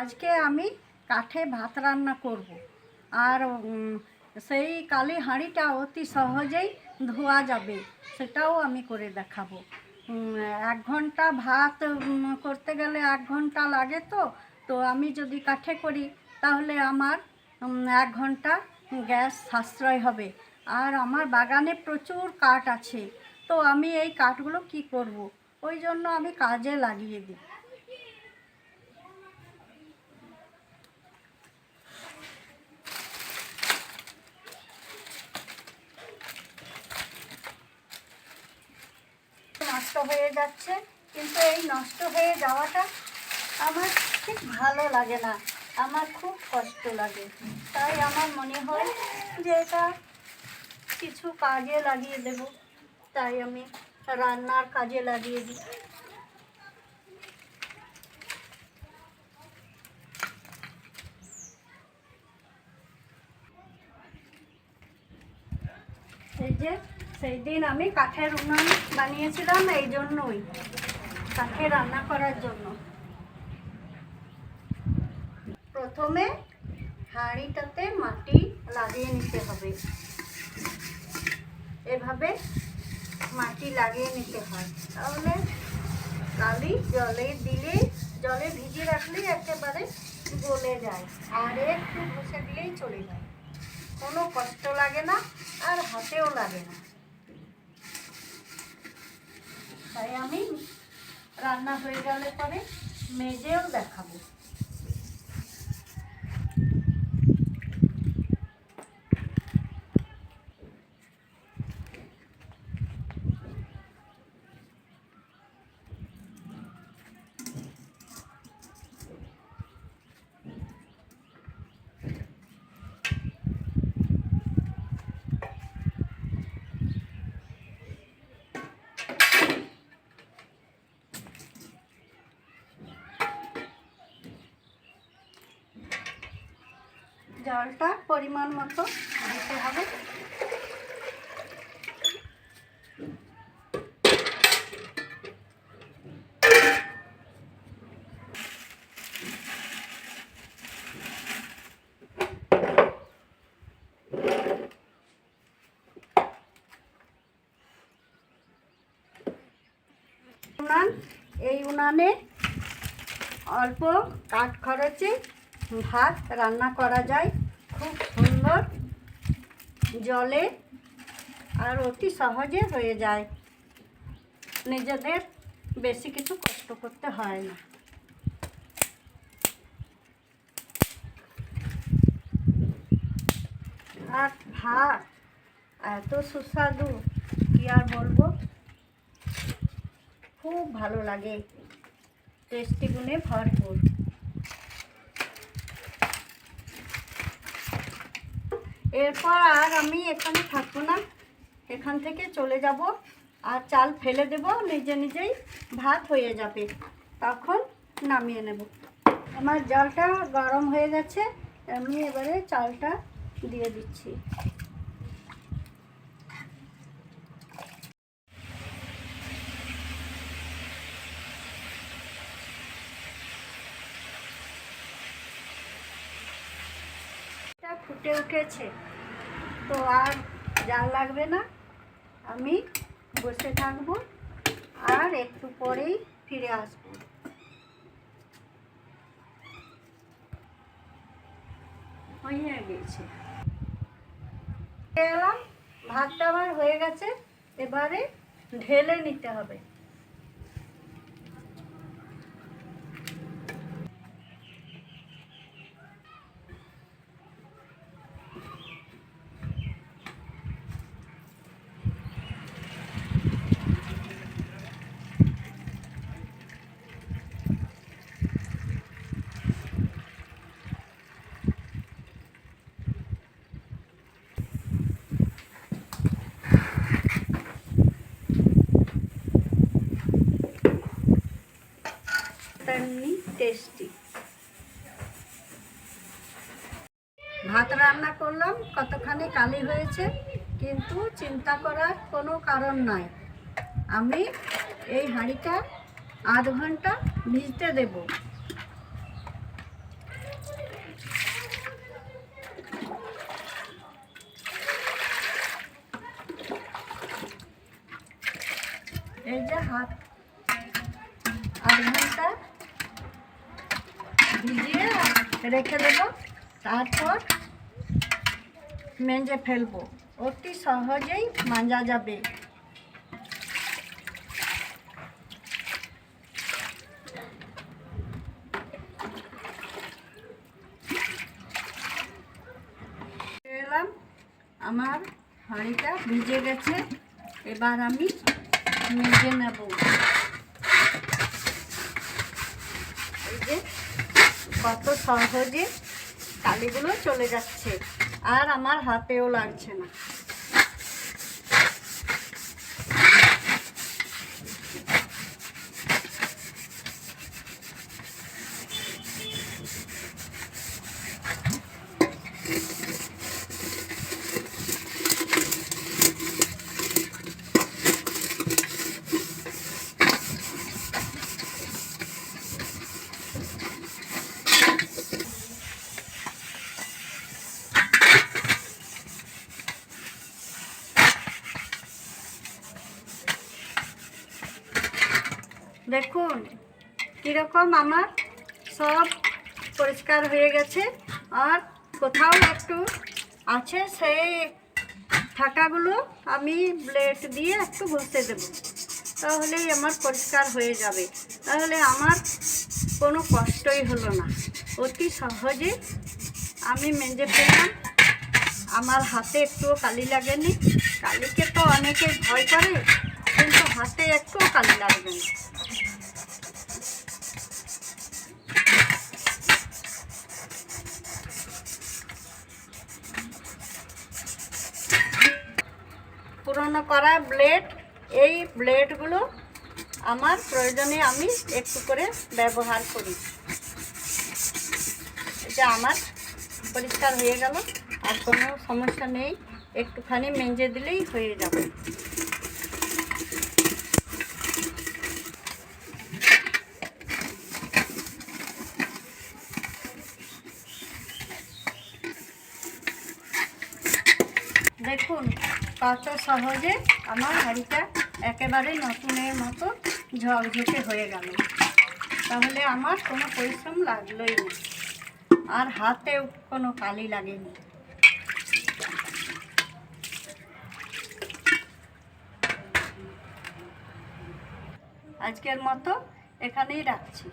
আজকে আমি কাঠে ভাত রান্না করব। আর সেই কালি হাঁড়িটা অতি সহজেই ধোয়া যাবে, সেটাও আমি করে দেখাবো। এক ঘণ্টা ভাত করতে গেলে এক ঘণ্টা লাগে তো তো আমি যদি কাঠে করি, তাহলে আমার এক ঘণ্টা গ্যাস সাশ্রয় হবে। আর আমার বাগানে প্রচুর কাঠ আছে, তো আমি এই কাঠগুলো কি করব? ওই জন্য আমি কাজে লাগিয়ে দিই নষ্ট হয়ে যাচ্ছে, কিন্তু এই নষ্ট হয়ে যাওয়াটা আমার ঠিক ভালো লাগে না। আমার খুব কষ্ট লাগে। তাই আমার মনে হয় যে এটা কিছু কাজে লাগিয়ে দেব। তাই আমি রান্নার কাজে লাগিয়ে দিই। এই যে সেই দিন আমি কাঠের উনুন বানিয়েছিলাম, এই জন্যই। কাঠে রান্না করার জন্য। প্রথমে হাঁড়িটাতে মাটি লাগিয়ে নিতে হবে। এভাবে মাটি লাগিয়ে নিতে হয়। তাহলে কালি জলে দিলে, জলে ভিজিয়ে রাখলেই একেবারে গলে যায়। আর একটু ঘষে দিলেই চলে যায়। কোনো কষ্ট লাগে না আর হাতেও লাগে না। তাই আমি রান্না হয়ে গেলে পরে মেজেও দেখাবো। জলটা পরিমাণ মতো দিতে হবে। উনান এই উনানে অল্প কাঠ খরচে ভাত রান্না করা যায়। খুব সুন্দর জলে আর অতি সহজে হয়ে যায়। নিজেদের বেশি কিছু কষ্ট করতে হয় না। আর ভাত এত সুস্বাদু, কি আর বলব? খুব ভালো লাগে। টেস্টি গুণে ভরপুর। এরপর আর আমি এখানে থাকব না। এখান থেকে চলে যাব আর চাল ফেলে দেব, নিজে নিজেই ভাত হয়ে যাবে। তখন নামিয়ে নেব। আমার জলটা গরম হয়ে গেছে, আমি এবারে চালটা দিয়ে দিচ্ছি এটা ফুটে উঠেছে। তো আর জাল লাগবে না। আমি বসে থাকব আর একটু পরেই ফিরে আসব। হয়ে গেছে। এলাম ভাতটা আমার হয়ে গেছে। এবারে ঢেলে নিতে হবে। ভাত রান্না করলাম, কতখানি কালি হয়েছে, কিন্তু চিন্তা করার কোনো কারণ নাই। আমি এই হাঁড়িটা আধ ঘণ্টা ভিজতে দেব। এই যে হাত আধ ঘণ্টা ভিজিয়ে রেখে দেবো। তারপর মেজে ফেলব। অতি সহজেই মাজা যাবে। আমার হাঁড়িটা ভিজে গেছে। এবার আমি মেজে নেব। কত সহজে কালিগুলো চলে যাচ্ছে। আর আমার হাতেও লাগছে না। দেখুন, কীরকম আমার সব পরিষ্কার হয়ে গেছে। আর কোথাও একটু আছে সেই থাকাগুলো আমি ব্লেড দিয়ে একটু ঘষে দেবো। তাহলেই আমার পরিষ্কার হয়ে যাবে। তাহলে আমার কোনো কষ্টই হলো না। অতি সহজে আমি মেজে পেলাম আমার হাতে একটুও কালি লাগেনি। কালিকে তো অনেকে ভয় করে, কিন্তু হাতে একটুও কালি লাগবে না। পুরনো করা ব্লেড, এই ব্লেডগুলো আমার প্রয়োজনে আমি একটু করে ব্যবহার করি। এটা আমার পরিষ্কার হয়ে গেল, আর কোনো সমস্যা নেই, একটুখানি মেঞ্জে দিলেই হয়ে যাবে। দেখুন, কত সহজে আমার হাঁড়িটা একেবারে নতুনের মতো ঝকঝকে হয়ে গেল। তাহলে আমার কোনো পরিশ্রম লাগলোই না। আর হাতে কোনো কালি লাগেনি। আজকের মতো এখানেই রাখছি।